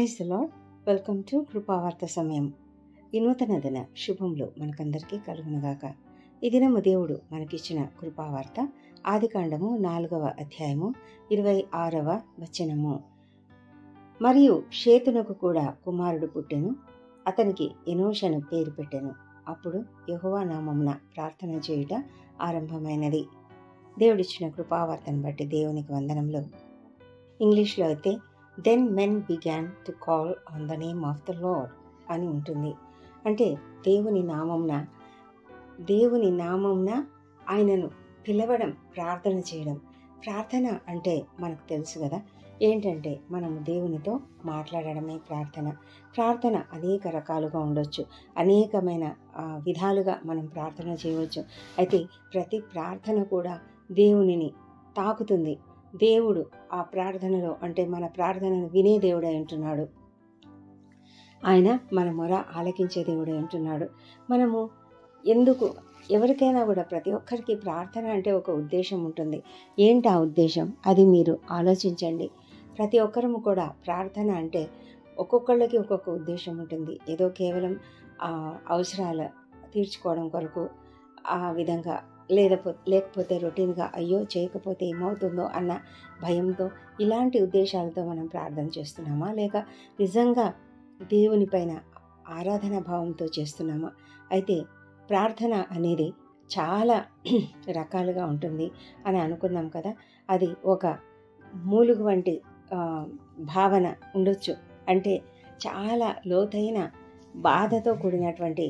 ప్రైజ్లో welcome to కృపావార్త సమయం. ఈ నూతన దిన శుభంలో మనకందరికీ కలుగునగాక. ఈ దినము దేవుడు మనకిచ్చిన కృపావార్త ఆదికాండము నాలుగవ అధ్యాయము ఇరవై ఆరవ వచనము. మరియు షేతునకు కూడా కుమారుడు పుట్టెను అతనికి ఎనోషను పేరు పెట్టెను. అప్పుడు యహోవా నామమున ప్రార్థన చేయుట ఆరంభమైనది. దేవుడిచ్చిన కృపావార్తను బట్టి దేవునికి వందనంలో ఇంగ్లీష్లో అయితే then men began to call on the name of the Lord అని ఉంటుంది. అంటే దేవుని నామంన దేవుని నామంన ఆయనను పిలవడం ప్రార్థన చేయడం. ప్రార్థన అంటే మనకు తెలుసు కదా ఏంటంటే మనం దేవునితో మాట్లాడడమే ప్రార్థన. ప్రార్థన అనేక రకాలుగా ఉండొచ్చు. అనేకమైన విధాలుగా మనం ప్రార్థన చేయవచ్చు. అయితే ప్రతి ప్రార్థన కూడా దేవునిని తాకుతుంది. దేవుడు ఆ ప్రార్థనలో అంటే మన ప్రార్థనను వినే దేవుడై ఉంటున్నాడు. ఆయన మన మొర ఆలకించే దేవుడై ఉంటున్నాడు. మనము ఎందుకు ఎవరికైనా కూడా ప్రతి ఒక్కరికి ప్రార్థన అంటే ఒక ఉద్దేశం ఉంటుంది. ఏంటి ఆ ఉద్దేశం? అది మీరు ఆలోచించండి. ప్రతి ఒక్కరము కూడా ప్రార్థన అంటే ఒక్కొక్కళ్ళకి ఒక్కొక్క ఉద్దేశం ఉంటుంది. ఏదో కేవలం ఆ, అవసరాలు తీర్చుకోవడం కొరకు ఆ విధంగా లేకపోతే లేకపోతే రొటీన్గా అయ్యో చేయకపోతే ఏమవుతుందో అన్న భయంతో ఇలాంటి ఉద్దేశాలతో మనం ప్రార్థన చేస్తున్నామా? లేక నిజంగా దేవుని పైన ఆరాధన భావంతో చేస్తున్నామా? అయితే ప్రార్థన అనేది చాలా రకాలుగా ఉంటుంది అని అనుకున్నాం కదా? అది ఒక మూలుగు వంటి భావన ఉండొచ్చు. అంటే చాలా లోతైన బాధతో కూడినటువంటి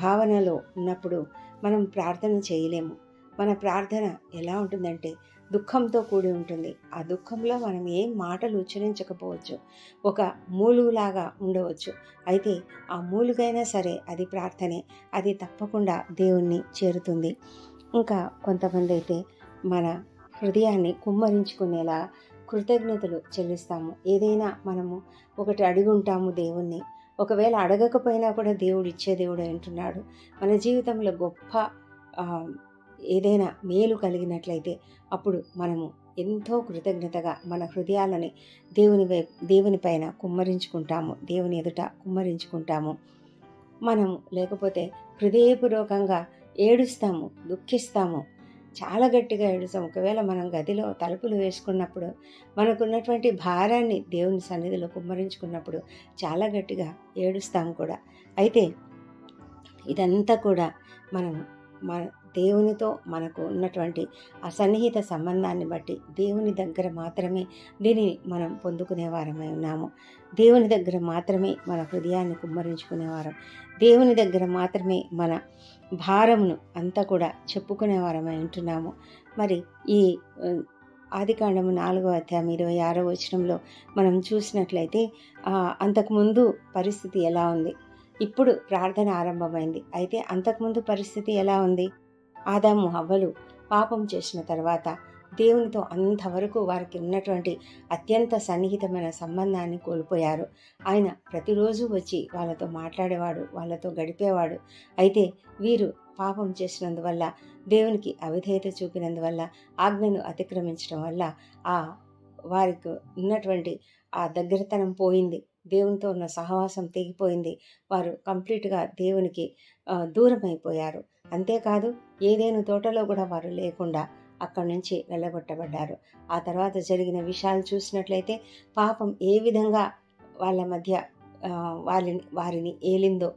భావనలో ఉన్నప్పుడు మనం ప్రార్థన చేయలేము. మన ప్రార్థన ఎలా ఉంటుందంటే దుఃఖంతో కూడి ఉంటుంది. ఆ దుఃఖంలో మనం ఏం మాటలు ఉచ్చరించకపోవచ్చు. ఒక మూలుగులాగా ఉండవచ్చు. అయితే ఆ మూలుగైనా సరే అది ప్రార్థనే. అది తప్పకుండా దేవుణ్ణి చేరుతుంది. ఇంకా కొంతమంది అయితే మన హృదయాన్ని కుమ్మరించుకునేలా కృతజ్ఞతలు చెల్లిస్తాము. ఏదైనా మనము ఒకటి అడిగి ఉంటాము దేవుణ్ణి. ఒకవేళ అడగకపోయినా కూడా దేవుడు ఇచ్చే దేవుడు అంటున్నాడు. మన జీవితంలో గొప్ప ఏదైనా మేలు కలిగినట్లయితే అప్పుడు మనము ఎంతో కృతజ్ఞతగా మన హృదయాలని దేవుని వై దేవుని పైన కుమ్మరించుకుంటాము. దేవుని ఎదుట కుమ్మరించుకుంటాము. మనము లేకపోతే హృదయపూర్వకంగా ఏడుస్తాము దుఃఖిస్తాము. చాలా గట్టిగా ఏడుస్తాం. ఒకవేళ మనం గదిలో తలుపులు వేసుకున్నప్పుడు మనకున్నటువంటి భారాన్ని దేవుని సన్నిధిలో కుమ్మరించుకున్నప్పుడు చాలా గట్టిగా ఏడుస్తాం కూడా. అయితే ఇదంతా కూడా మనం మన దేవునితో మనకు ఉన్నటువంటి ఆ సన్నిహిత సంబంధాన్ని బట్టి దేవుని దగ్గర మాత్రమే దీనిని మనం పొందుకునే వారమై ఉన్నాము. దేవుని దగ్గర మాత్రమే మన హృదయాన్ని కుమ్మరించుకునేవారం దేవుని దగ్గర మాత్రమే మన భారమును అంతా కూడా చెప్పుకునేవారమై ఉంటున్నాము. మరి ఈ ఆదికాండము నాలుగో అధ్యాయం ఇరవై ఆరో వచనంలో మనం చూసినట్లయితే అంతకుముందు పరిస్థితి ఎలా ఉంది? ఇప్పుడు ప్రార్థన ఆరంభమైంది. అయితే అంతకుముందు పరిస్థితి ఎలా ఉంది? ఆదాము హవ్వలు పాపం చేసిన తర్వాత దేవునితో అంతవరకు వారికి ఉన్నటువంటి అత్యంత సన్నిహితమైన సంబంధాన్ని కోల్పోయారు. ఆయన ప్రతిరోజు వచ్చి వాళ్ళతో మాట్లాడేవాడు వాళ్ళతో గడిపేవాడు. అయితే వీరు పాపం చేసినందువల్ల దేవునికి అవిధేయత చూపినందువల్ల ఆజ్ఞను అతిక్రమించడం వల్ల ఆ వారికి ఉన్నటువంటి ఆ దగ్గరతనం పోయింది. దేవునితో ఉన్న సహవాసం తెగిపోయింది. వారు కంప్లీట్గా దేవునికి దూరం అయిపోయారు అంతేకాదు ఏదేను తోటలో కూడా వారు లేకుండా అక్కడి నుంచి వెళ్ళగొట్టబడ్డారు. ఆ తర్వాత జరిగిన విషయాలు చూసినట్లయితే పాపం ఏ విధంగా వాళ్ళ మధ్య వారిని వారిని ఏలిందో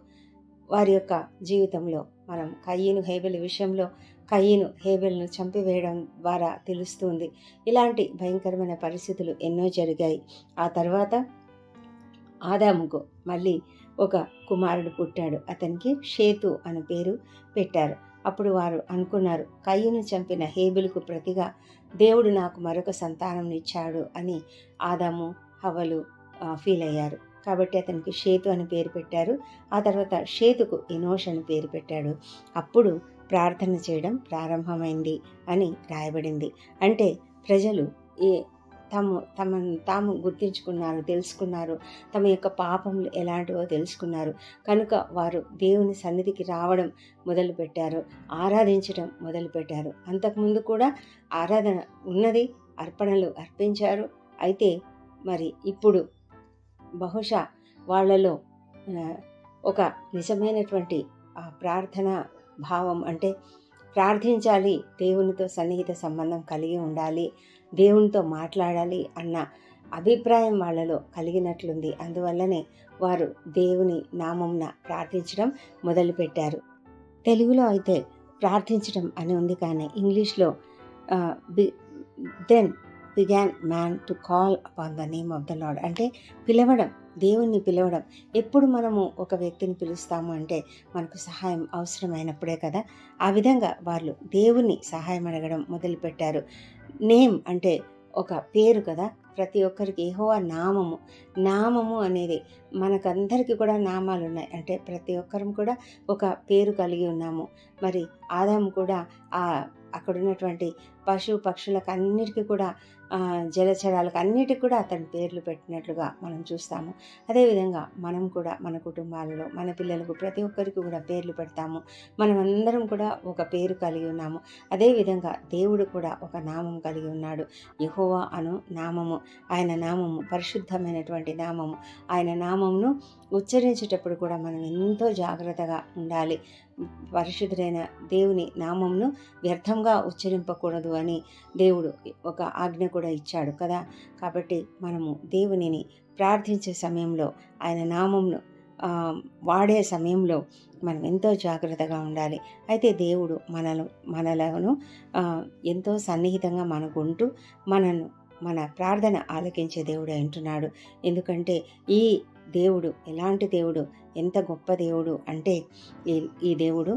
వారి యొక్క జీవితంలో మనం కయ్యను హేబెల్ విషయంలో కయ్యను హేబెల్ను చంపివేయడం ద్వారా తెలుస్తుంది. ఇలాంటి భయంకరమైన పరిస్థితులు ఎన్నో జరిగాయి. ఆ తర్వాత ఆదాముకు మళ్ళీ ఒక కుమారుడు పుట్టాడు. అతనికి షేతు అనే పేరు పెట్టారు. అప్పుడు వారు అనుకున్నారు కయ్యను చంపిన హేబెలుకు ప్రతిగా దేవుడు నాకు మరొక సంతానంనిచ్చాడు అని ఆదాము హవలు ఫీల్ అయ్యారు కాబట్టి అతనికి షేతు అని పేరు పెట్టారు. ఆ తర్వాత షేతుకు ఇనోష్ అని పేరు పెట్టాడు. అప్పుడు ప్రార్థన చేయడం ప్రారంభమైంది అని రాయబడింది. అంటే ప్రజలు ఏ తాము తమను తాము గుర్తించుకున్నారు తెలుసుకున్నారు. తమ యొక్క పాపములు ఎలాంటివో తెలుసుకున్నారు. కనుక వారు దేవుని సన్నిధికి రావడం మొదలుపెట్టారు. ఆరాధించడం మొదలుపెట్టారు. అంతకుముందు కూడా ఆరాధన ఉన్నది అర్పణలు అర్పించారు. అయితే మరి ఇప్పుడు బహుశా వాళ్ళలో ఒక నిజమైనటువంటి ఆ ప్రార్థన భావం అంటే ప్రార్థించాలి దేవునితో సన్నిహిత సంబంధం కలిగి ఉండాలి దేవునితో మాట్లాడాలి అన్న అభిప్రాయం వాళ్ళలో కలిగినట్లుంది. అందువల్లనే వారు దేవుని నామంన ప్రార్థించడం మొదలుపెట్టారు. తెలుగులో అయితే ప్రార్థించడం అని ఉంది కానీ ఇంగ్లీష్లో be then began man to call upon the name of the Lord అంటే పిలవడం దేవుణ్ణి పిలవడం. ఎప్పుడు మనము ఒక వ్యక్తిని పిలుస్తాము అంటే మనకు సహాయం అవసరమైనప్పుడే కదా. ఆ విధంగా వాళ్ళు దేవుని సహాయం అడగడం మొదలుపెట్టారు. నేమ్ అంటే ఒక పేరు కదా. ప్రతి ఒక్కరికి ఏహోవా నామము. నామము అనేది మనకందరికీ కూడా నామాలు ఉన్నాయి అంటే ప్రతి ఒక్కరం కూడా ఒక పేరు కలిగి ఉన్నాము. మరి ఆదాము కూడా ఆ అక్కడ ఉన్నటువంటి పశు పక్షులకు అన్నిటికీ కూడా జలచరాలకు అన్నిటికీ కూడా అతని పేర్లు పెట్టినట్లుగా మనం చూస్తాము. అదేవిధంగా మనం కూడా మన కుటుంబాలలో మన పిల్లలకు ప్రతి ఒక్కరికి కూడా పేర్లు పెడతాము. మనం అందరం కూడా ఒక పేరు కలిగి ఉన్నాము. అదేవిధంగా దేవుడు కూడా ఒక నామం కలిగి ఉన్నాడు. యహోవా అను నామము. ఆయన నామము పరిశుద్ధమైనటువంటి నామము. ఆయన నామమును ఉచ్చరించేటప్పుడు కూడా మనం ఎంతో జాగ్రత్తగా ఉండాలి. పరిశుద్ధుడైన దేవుని నామంను వ్యర్థంగా ఉచ్చరింపకూడదు అని దేవుడు ఒక ఆజ్ఞ కూడా ఇచ్చాడు కదా. కాబట్టి మనము దేవునిని ప్రార్థించే సమయంలో ఆయన నామంను వాడే సమయంలో మనం ఎంతో జాగ్రత్తగా ఉండాలి. అయితే దేవుడు మనను మనలను ఎంతో సన్నిహితంగా మనకు ఉంటూ మనను మన ప్రార్థన ఆలకించే దేవుడు అంటున్నాడు ఎందుకంటే ఈ దేవుడు ఎలాంటి దేవుడు ఎంత గొప్ప దేవుడు అంటే ఈ ఈ దేవుడు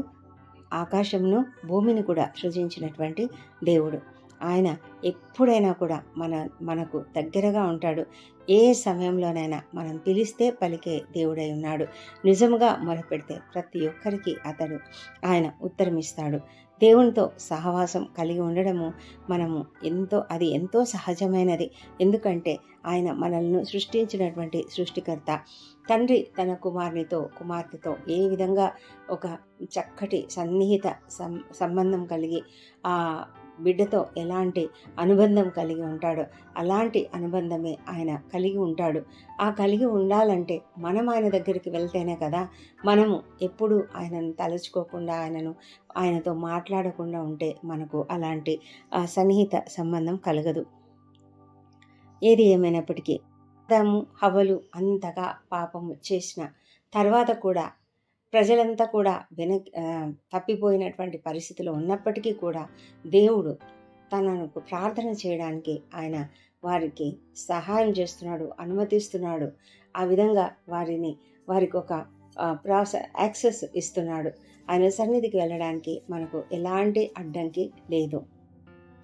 ఆకాశంను భూమిని కూడా సృజించినటువంటి దేవుడు. ఆయన ఎప్పుడైనా కూడా మన మనకు దగ్గరగా ఉంటాడు. ఏ సమయంలోనైనా మనం పిలిస్తే పలికే దేవుడై ఉన్నాడు. నిజముగా మొరపెడితే ప్రతి ఒక్కరికి అతడు ఆయన ఉత్తరమిస్తాడు. దేవునితో సహవాసం కలిగి ఉండడము మనము ఎంతో అది ఎంతో సహజమైనది. ఎందుకంటే ఆయన మనల్ని సృష్టించినటువంటి సృష్టికర్త. తండ్రి తన కుమారునితో కుమార్తెతో ఏ విధంగా ఒక చక్కటి సన్నిహిత సం సంబంధం కలిగి ఆ బిడ్డతో ఎలాంటి అనుబంధం కలిగి ఉంటాడో అలాంటి అనుబంధమే ఆయన కలిగి ఉంటాడు. ఆ కలిగి ఉండాలంటే మనం ఆయన దగ్గరికి వెళ్తేనే కదా మనము ఎప్పుడు ఆయనను తలుచుకోకుండా ఆయనను ఆయనతో మాట్లాడకుండా ఉంటే మనకు అలాంటి సన్నిహిత సంబంధం కలగదు. ఏది ఏమైనప్పటికీ ఆదాము హవలు అంతగా పాపము చేసిన తర్వాత కూడా ప్రజలంతా కూడా వెన తప్పిపోయినటువంటి పరిస్థితిలో ఉన్నప్పటికీ కూడా దేవుడు తనకు ప్రార్థన చేయడానికి ఆయన వారికి సహాయం చేస్తున్నాడు అనుమతిస్తున్నాడు. ఆ విధంగా వారిని వారికి ఒక ప్రాస యాక్సెస్ ఇస్తున్నాడు. ఆయన సన్నిధికి వెళ్ళడానికి మనకు ఎలాంటి అడ్డంకి లేదు.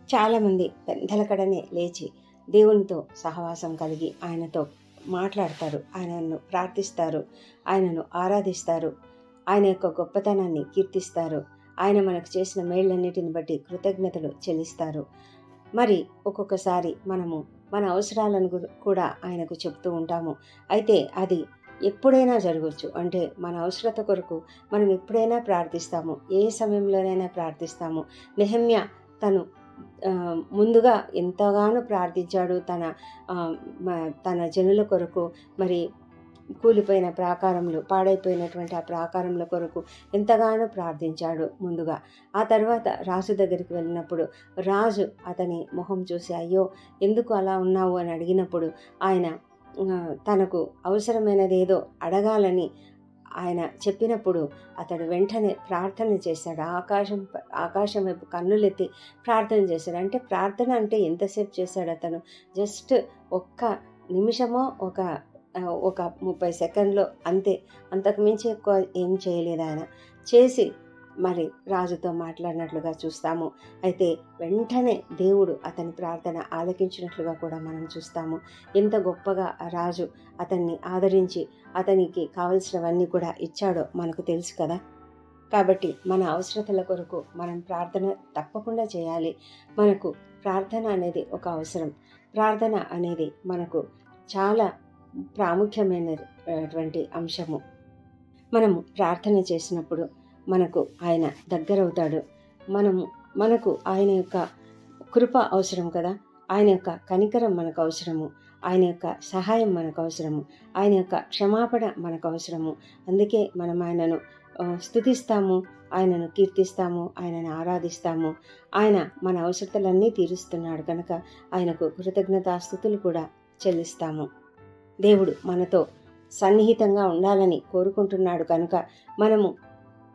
చాలామంది పెందలకడనే లేచి దేవునితో సహవాసం కలిగి ఆయనతో మాట్లాడతారు. ఆయనను ప్రార్థిస్తారు. ఆయనను ఆరాధిస్తారు. ఆయన యొక్క గొప్పతనాన్ని కీర్తిస్తారు. ఆయన మనకు చేసిన మేళ్ళన్నిటిని బట్టి కృతజ్ఞతలు చెల్లిస్తారు. మరి ఒక్కొక్కసారి మనము మన అవసరాలను కూడా ఆయనకు చెప్తూ ఉంటాము. అయితే అది ఎప్పుడైనా జరగవచ్చు అంటే మన అవసరత కొరకు మనం ఎప్పుడైనా ప్రార్థిస్తాము. ఏ సమయంలోనైనా ప్రార్థిస్తాము. నెహమ్య తను ముందుగా ఎంతగానో ప్రార్థించాడు తన తన జనుల కొరకు మరి కూలిపోయిన ప్రాకారములు పాడైపోయినటువంటి ఆ ప్రాకారముల కొరకు ఎంతగానో ప్రార్థించాడు ముందుగా. ఆ తర్వాత రాజు దగ్గరికి వెళ్ళినప్పుడు రాజు అతని మొహం చూసి అయ్యో ఎందుకు అలా ఉన్నావు? అని అడిగినప్పుడు ఆయన తనకు అవసరమైనది ఏదో అడగాలని ఆయన చెప్పినప్పుడు అతడు వెంటనే ప్రార్థన చేశాడు. ఆకాశం ఆకాశం వైపు కన్నులెత్తి ప్రార్థన చేశాడు. అంటే ప్రార్థన అంటే ఎంతసేపు చేశాడు అతను? జస్ట్ ఒక్క నిమిషమో ఒక ఒక ముప్పై సెకండ్లో అంతే. అంతకు మించి ఎక్కువ ఏం చేయలేదు ఆయన. చేసి మరి రాజుతో మాట్లాడినట్లుగా చూస్తాము. అయితే వెంటనే దేవుడు అతని ప్రార్థన ఆలకించినట్లుగా కూడా మనం చూస్తాము. ఎంత గొప్పగా రాజు అతన్ని ఆదరించి అతనికి కావలసినవన్నీ కూడా ఇచ్చాడో మనకు తెలుసు కదా. కాబట్టి మన అవసరతల కొరకు మనం ప్రార్థన తప్పకుండా చేయాలి. మనకు ప్రార్థన అనేది ఒక అవసరం. ప్రార్థన అనేది మనకు చాలా ప్రాముఖ్యమైనటువంటి అంశము. మనము ప్రార్థన చేసినప్పుడు మనకు ఆయన దగ్గరవుతాడు. మనము మనకు ఆయన యొక్క కృప అవసరం కదా? ఆయన యొక్క కనికరం మనకు అవసరము. ఆయన యొక్క సహాయం మనకు అవసరము. ఆయన యొక్క క్షమాపణ మనకు అవసరము. అందుకే మనం ఆయనను స్థుతిస్తాము. స్తుతిస్తాము ఆయనను కీర్తిస్తాము. ఆయనను ఆరాధిస్తాము. ఆయన మన అవసరతలన్నీ తీరుస్తున్నాడు కనుక ఆయనకు కృతజ్ఞతాస్థుతులు కూడా చెల్లిస్తాము. దేవుడు మనతో సన్నిహితంగా ఉండాలని కోరుకుంటున్నాడు కనుక మనము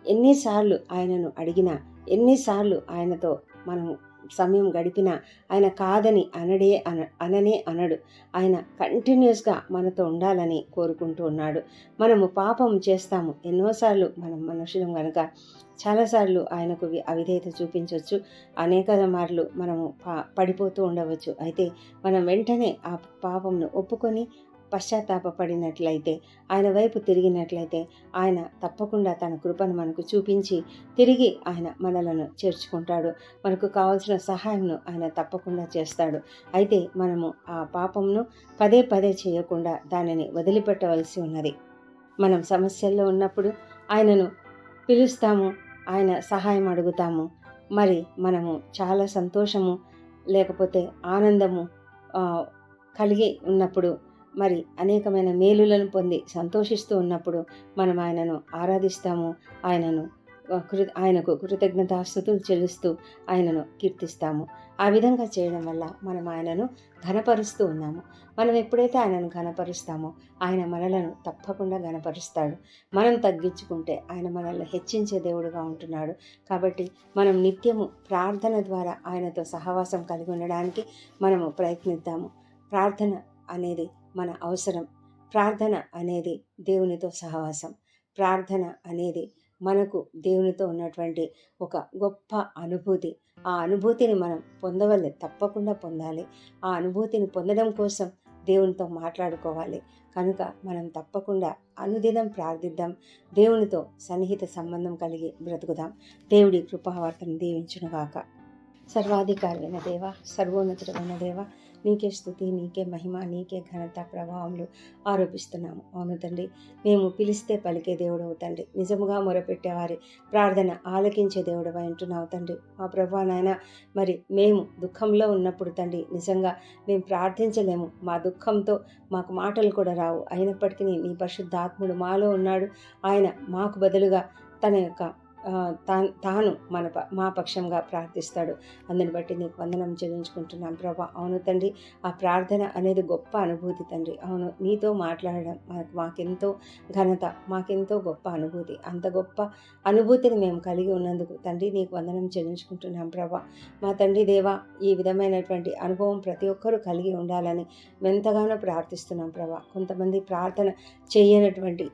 ఎన్నిసార్లు ఆయనను అడిగినా ఎన్నిసార్లు ఆయనతో మనం సమయం గడిపినా ఆయన కాదని అనడే అన అననే అనడు. ఆయన కంటిన్యూస్గా మనతో ఉండాలని కోరుకుంటూ ఉన్నాడు. మనము పాపం చేస్తాము. ఎన్నోసార్లు మనం మనుషులం కనుక చాలాసార్లు ఆయనకు వి- అవిధేయత చూపించవచ్చు అనేక మార్లు మనము పా పడిపోతూ ఉండవచ్చు. అయితే మనం వెంటనే ఆ పాపంను ఒప్పుకొని పశ్చాత్తాపపడినట్లయితే ఆయన వైపు తిరిగినట్లయితే ఆయన తప్పకుండా తన కృపను మనకు చూపించి తిరిగి ఆయన మనలను చేర్చుకుంటాడు. మనకు కావాల్సిన సహాయంను ఆయన తప్పకుండా చేస్తాడు. అయితే మనము ఆ పాపంను పదే పదే చేయకుండా దానిని వదిలిపెట్టవలసి ఉన్నది. మనం సమస్యల్లో ఉన్నప్పుడు ఆయనను పిలుస్తాము ఆయన సహాయం అడుగుతాము. మరి మనము చాలా సంతోషము లేకపోతే ఆనందము కలిగి ఉన్నప్పుడు మరి అనేకమైన మేలులను పొంది సంతోషిస్తూ ఉన్నప్పుడు మనం ఆయనను ఆరాధిస్తాము ఆయనను కృ ఆయనకు కృతజ్ఞతాస్థుతులు చెల్లిస్తూ ఆయనను కీర్తిస్తాము. ఆ విధంగా చేయడం వల్ల మనం ఆయనను ఘనపరుస్తూ ఉన్నాము. మనం ఎప్పుడైతే ఆయనను ఘనపరుస్తామో ఆయన మనలను తప్పకుండా ఘనపరుస్తాడు. మనం తగ్గించుకుంటే ఆయన మనల్ని హెచ్చించే దేవుడుగా ఉంటున్నాడు. కాబట్టి మనం నిత్యము ప్రార్థన ద్వారా ఆయనతో సహవాసం కలిగి ఉండడానికి మనము ప్రయత్నిద్దాము. ప్రార్థన అనేది మన అవసరం. ప్రార్థన అనేది దేవునితో సహవాసం. ప్రార్థన అనేది మనకు దేవునితో ఉన్నటువంటి ఒక గొప్ప అనుభూతి. ఆ అనుభూతిని మనం పొందవలే తప్పకుండా పొందాలి. ఆ అనుభూతిని పొందడం కోసం దేవునితో మాట్లాడుకోవాలి. కనుక మనం తప్పకుండా అనుదినం ప్రార్థిద్దాం. దేవునితో సన్నిహిత సంబంధం కలిగి బ్రతుకుదాం. దేవుడి కృపావార్తను దీవించునుగాక. సర్వాధికారి దేవ సర్వోన్నతుడైన దేవ నీకే స్థుతి నీకే మహిమ నీకే ఘనత ప్రభావములు ఆరోపిస్తున్నాము. అవును తండ్రి మేము పిలిస్తే పలికే దేవుడు తండ్రి. నిజముగా మొరపెట్టేవారి ప్రార్థన ఆలకించే దేవుడు అంటున్నావు తండ్రి. మా ప్రభా నాయన మరి మేము దుఃఖంలో ఉన్నప్పుడు తండ్రి నిజంగా మేము ప్రార్థించలేము. మా దుఃఖంతో మాకు మాటలు కూడా రావు. అయినప్పటికీ నీ పరిశుద్ధాత్ముడు మాలో ఉన్నాడు. ఆయన మాకు బదులుగా తన యొక్క తాను మన మా పక్షంగా ప్రార్థిస్తాడు. అందుని బట్టి నీకు వందనం చెల్లించుకుంటున్నాం ప్రభా. అవును తండ్రి ఆ ప్రార్థన అనేది గొప్ప అనుభూతి తండ్రి. అవును నీతో మాట్లాడడం మాకు మాకెంతో ఘనత మాకెంతో గొప్ప అనుభూతి. అంత గొప్ప అనుభూతిని మేము కలిగి ఉన్నందుకు తండ్రి నీకు వందనం చెల్లించుకుంటున్నాం ప్రభా. మా తండ్రి దేవా ఈ విధమైనటువంటి అనుభవం ప్రతి ఒక్కరూ కలిగి ఉండాలని ఎంతగానో ప్రార్థిస్తున్నాం ప్రభా. కొంతమంది ప్రార్థన చేయనటువంటి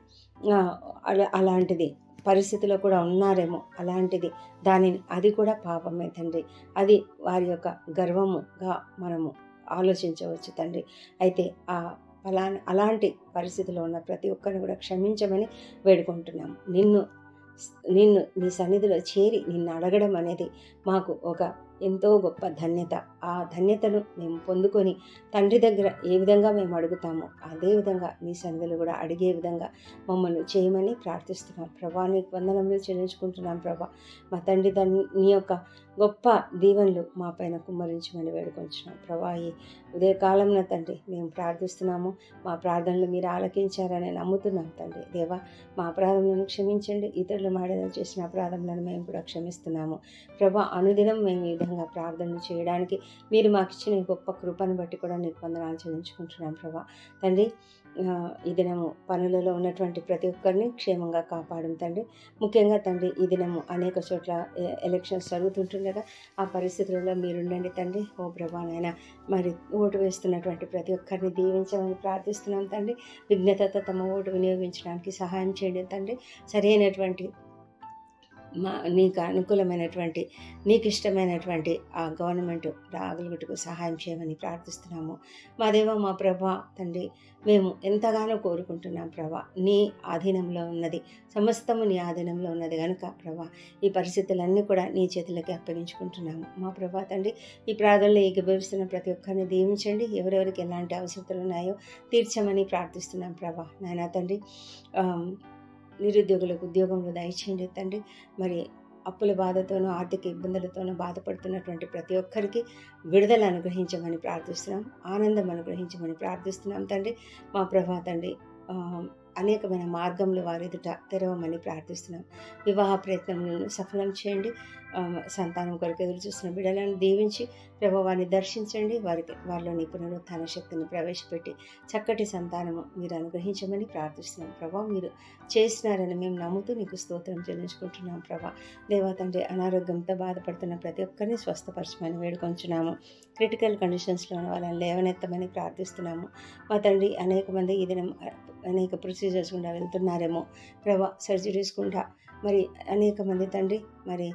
అలా అలాంటిది పరిస్థితిలో కూడా ఉన్నారేమో అలాంటిది. దానిని అది కూడా పాపమే తండ్రి. అది వారి యొక్క గర్వముగా మనము ఆలోచించవచ్చు తండ్రి. అయితే ఆ అలా అలాంటి పరిస్థితిలో ఉన్న ప్రతి ఒక్కరిని కూడా క్షమించమని వేడుకుంటున్నాము నిన్ను నిన్ను నీ సన్నిధిలో చేరి నిన్ను అడగడం అనేది మాకు ఒక ఎంతో గొప్ప ధన్యత. ఆ ధన్యతను మేము పొందుకొని తండ్రి దగ్గర ఏ విధంగా మేము అడుగుతామో అదే విధంగా మీ సన్నిధిలో కూడా అడిగే విధంగా మమ్మల్ని చేయమని ప్రార్థిస్తున్నాం. ప్రభా నీకు వందనములు చెల్లించుకుంటున్నాం ప్రభా. మా తండ్రి తన్ నీ యొక్క గొప్ప దీవెనలు మా పైన కుమ్మరించమని వేడుకొంచున్నాం. ప్రభా ఈ ఉదయకాలంలో తండ్రి మేము ప్రార్థిస్తున్నాము. మా ప్రార్థనలు మీరు ఆలకించారని నమ్ముతున్నాం తండ్రి. దేవా మా అపరాధములను క్షమించండి. ఇతరులు మాడేదో చేసిన అపరాధములను మేము కూడా క్షమిస్తున్నాము. ప్రభా అనుదినం మేము ఈ విధంగా ప్రార్థనలు చేయడానికి మీరు మాకు ఇచ్చిన గొప్ప కృపను బట్టి కూడా నీకు వందనాలు చెల్లించుకుంటున్నాం ప్రభా. తండ్రి ఈ దినము పనులలో ఉన్నటువంటి ప్రతి ఒక్కరిని క్షేమంగా కాపాడం తండ్రి. ముఖ్యంగా తండ్రి ఈ దినము అనేక చోట్ల ఎలక్షన్స్ జరుగుతుంటుండగా ఆ పరిస్థితులలో మీరుండండి తండ్రి. ఓ ప్రభా నాయన మరి ఓటు వేస్తున్నటువంటి ప్రతి ఒక్కరిని దీవించమని ప్రార్థిస్తున్నాం తండ్రి. విఘ్నతతో తమ ఓటు వినియోగించడానికి సహాయం చేయండి తండ్రి. సరైనటువంటి మా నీకు అనుకూలమైనటువంటి నీకు ఇష్టమైనటువంటి ఆ గవర్నమెంట్ రాగలుగుటకు సహాయం చేయమని ప్రార్థిస్తున్నాము. మా దేవ మా ప్రభా తండ్రి మేము ఎంతగానో కోరుకుంటున్నాం ప్రభా. నీ ఆధీనంలో ఉన్నది సమస్తము నీ ఆధీనంలో ఉన్నది కనుక ప్రభా ఈ పరిస్థితులన్నీ కూడా నీ చేతులకి అప్పగించుకుంటున్నాము. మా ప్రభా తండ్రి ఈ ప్రార్థనలో ఏకీభవిస్తున్న ప్రతి ఒక్కరిని దీవించండి. ఎవరెవరికి ఎలాంటి అవసరతలు ఉన్నాయో తీర్చమని ప్రార్థిస్తున్నాం ప్రభా. నాయన తండ్రి నిరుద్యోగులకు ఉద్యోగంలో దయచేయండి తండ్రి మరి అప్పుల బాధతోనూ ఆర్థిక ఇబ్బందులతోనూ బాధపడుతున్నటువంటి ప్రతి ఒక్కరికి విడుదల అనుగ్రహించమని ప్రార్థిస్తున్నాం. ఆనందం అనుగ్రహించమని ప్రార్థిస్తున్నాం తండ్రి. మా ప్రభా తండ్రి అనేకమైన మార్గంలో వారి ఎదుట తెరవమని ప్రార్థిస్తున్నాం. వివాహ ప్రయత్నములను సఫలం చేయండి. సంతానం కొరకు ఎదురు చూస్తున్న బిడ్డలను దీవించి ప్రభావాన్ని వారిని దర్శించండి. వారికి వారిలోని పునరుత్థాన శక్తిని ప్రవేశపెట్టి చక్కటి సంతానము మీరు అనుగ్రహించమని ప్రార్థిస్తున్నాం. ప్రభా మీరు చేసినారని మేము నమ్ముతూ నీకు స్తోత్రం చెల్లించుకుంటున్నాం ప్రభా. దేవతండ్రి అనారోగ్యంతో బాధపడుతున్న ప్రతి ఒక్కరిని స్వస్థపరచమని వేడుకొంచున్నాము. క్రిటికల్ కండిషన్స్లో ఉన్న వాళ్ళని లేవనెత్తమని ప్రార్థిస్తున్నాము. మా తండ్రి అనేక మంది ఈ దినం అనేక ప్రొసీజర్స్ గుండా వెళ్తున్నారేమో. ప్రభా సర్జరీస్ గుండా మరి అనేక మంది తండ్రి మరి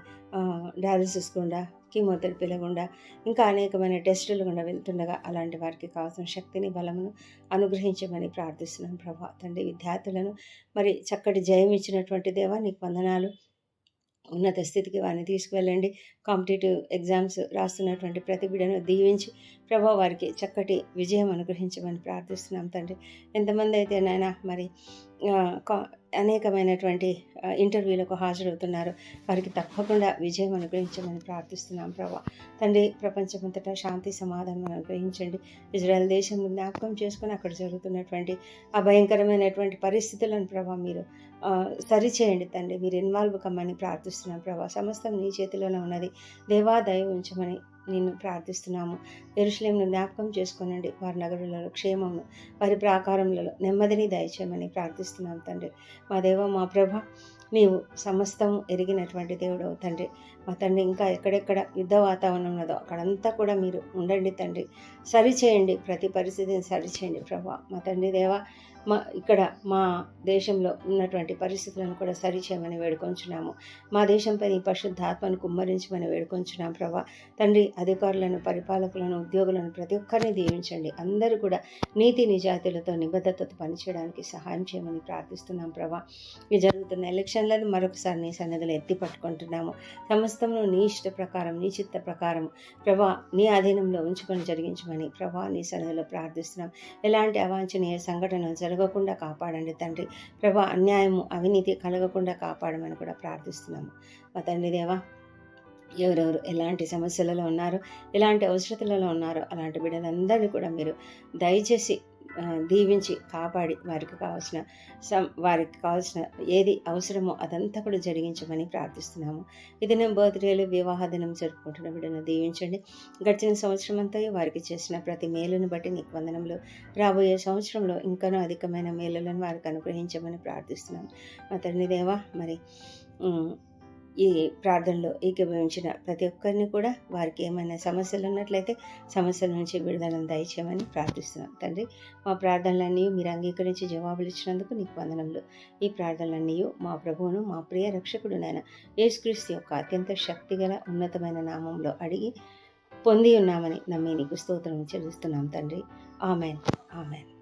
డయాలసిస్ గుండా కీమోథెరపీల గుండా ఇంకా అనేకమైన టెస్టులు గుండా వెళ్తుండగా అలాంటి వారికి కావాల్సిన శక్తిని బలమును అనుగ్రహించమని ప్రార్థిస్తున్నాం ప్రభా. తండ్రి విద్యార్థులను మరి చక్కటి జయం ఇచ్చినటువంటి దేవా నీకు వందనాలు. ఉన్నత స్థితికి వారిని తీసుకువెళ్ళండి. కాంపిటేటివ్ ఎగ్జామ్స్ రాస్తున్నటువంటి ప్రతి బిడ్డను దీవించి ప్రభా వారికి చక్కటి విజయం అనుగ్రహించమని ప్రార్థిస్తున్నాం తండ్రి. ఎంతమంది అయితే నాయన మరి కా- అనేకమైనటువంటి ఇంటర్వ్యూలకు హాజరవుతున్నారు వారికి తప్పకుండా విజయం అనుగ్రహించమని ప్రార్థిస్తున్నాం ప్రభా. తండ్రి ప్రపంచమంతటా శాంతి సమాధానం అనుగ్రహించండి. ఇజ్రాయెల్ దేశం జ్ఞాపకం చేసుకుని అక్కడ జరుగుతున్నటువంటి ఆ భయంకరమైనటువంటి పరిస్థితులను ప్రభా మీరు సరిచేయండి తండ్రి. మీరు ఇన్వాల్వ్ కమ్మని ప్రార్థిస్తున్నాం. ప్రభా సమస్తం నీ చేతిలోనే ఉన్నది. దేవా దయ ఉంచమని నిన్ను ప్రార్థిస్తున్నాము. ఎరుషలేంను జ్ఞాపకం చేసుకునండి. వారి నగరులలో క్షేమమును వారి ప్రాకారములలో నెమ్మదిని దయచేయమని ప్రార్థిస్తున్నాం తండ్రి. మా దేవ మా ప్రభ నీవు సమస్తం ఎరిగినటువంటి దేవుడు తండ్రి. మా తండ్రి ఇంకా ఎక్కడెక్కడ యుద్ధ వాతావరణం ఉన్నదో అక్కడంతా కూడా మీరు ఉండండి తండ్రి. సరిచేయండి ప్రతి పరిస్థితిని సరిచేయండి ప్రభా. మా తండ్రి దేవ మా ఇక్కడ మా దేశంలో ఉన్నటువంటి పరిస్థితులను కూడా సరిచేయమని వేడుకొంచున్నాము. మా దేశంపై నీ పరిశుద్ధాత్మను కుమ్మరించమని వేడుకొంచున్నాం ప్రభా. తండ్రి అధికారులను పరిపాలకులను ఉద్యోగులను ప్రతి ఒక్కరిని దీవించండి. అందరూ కూడా నీతి నిజాతులతో నిబద్ధతతో పనిచేయడానికి సహాయం చేయమని ప్రార్థిస్తున్నాం ప్రభా. ఈ జరుగుతున్న ఎలక్షన్లను మరొకసారి నీ సన్నదిలో ఎత్తి పట్టుకుంటున్నాము. సమస్తమును నీ ఇష్ట ప్రకారం నీ చిత్త ప్రకారం ప్రభా నీ అధీనంలో ఉంచుకొని జరిగించమని ప్రభా నీ సన్నదిలో ప్రార్థిస్తున్నాం. ఎలాంటి అవాంఛనీయ సంఘటనలు కలగకుండా కాపాడండి తండ్రి. ప్రభా అన్యాయము అవినీతి కలగకుండా కాపాడమని కూడా ప్రార్థిస్తున్నాము. మా తండ్రి దేవా ఎవరెవరు ఎలాంటి సమస్యలలో ఉన్నారో ఎలాంటి అవసరతలలో ఉన్నారో అలాంటి బిడ్డలందరినీ కూడా మీరు దయచేసి దీవించి కాపాడి వారికి కావాల్సిన సం వారికి కావాల్సిన ఏది అవసరమో అదంతా కూడా జరిగించమని ప్రార్థిస్తున్నాము. ఇది నేను బర్త్డేలు వివాహ దినం జరుపుకుంటున్న బిడ్డను దీవించండి. గడిచిన సంవత్సరం అంతా వారికి చేసిన ప్రతి మేలును బట్టి నీకు వందనంలో రాబోయే సంవత్సరంలో ఇంకనూ అధికమైన మేలులను వారికి అనుగ్రహించమని ప్రార్థిస్తున్నాము. మా తండ్రి దేవా మరి ఈ ప్రార్థనలో ఏకీభవించిన ప్రతి ఒక్కరిని కూడా వారికి ఏమైనా సమస్యలు ఉన్నట్లయితే సమస్యల నుంచి విడుదలను దయచేయమని ప్రార్థిస్తున్నాం. తండ్రి మా ప్రార్థనలన్నీ మీరు అంగీకరించి జవాబులు ఇచ్చినందుకు నీకు వందనములు. ఈ ప్రార్థనలన్నీ మా ప్రభువును మా ప్రియ రక్షకుడునైన యేసుక్రీస్తు యొక్క అత్యంత శక్తిగల ఉన్నతమైన నామంలో అడిగి పొంది ఉన్నామని నమ్మి నీకు స్తోత్రం చెల్లిస్తున్నాం తండ్రి. ఆమెన్. ఆమెన్.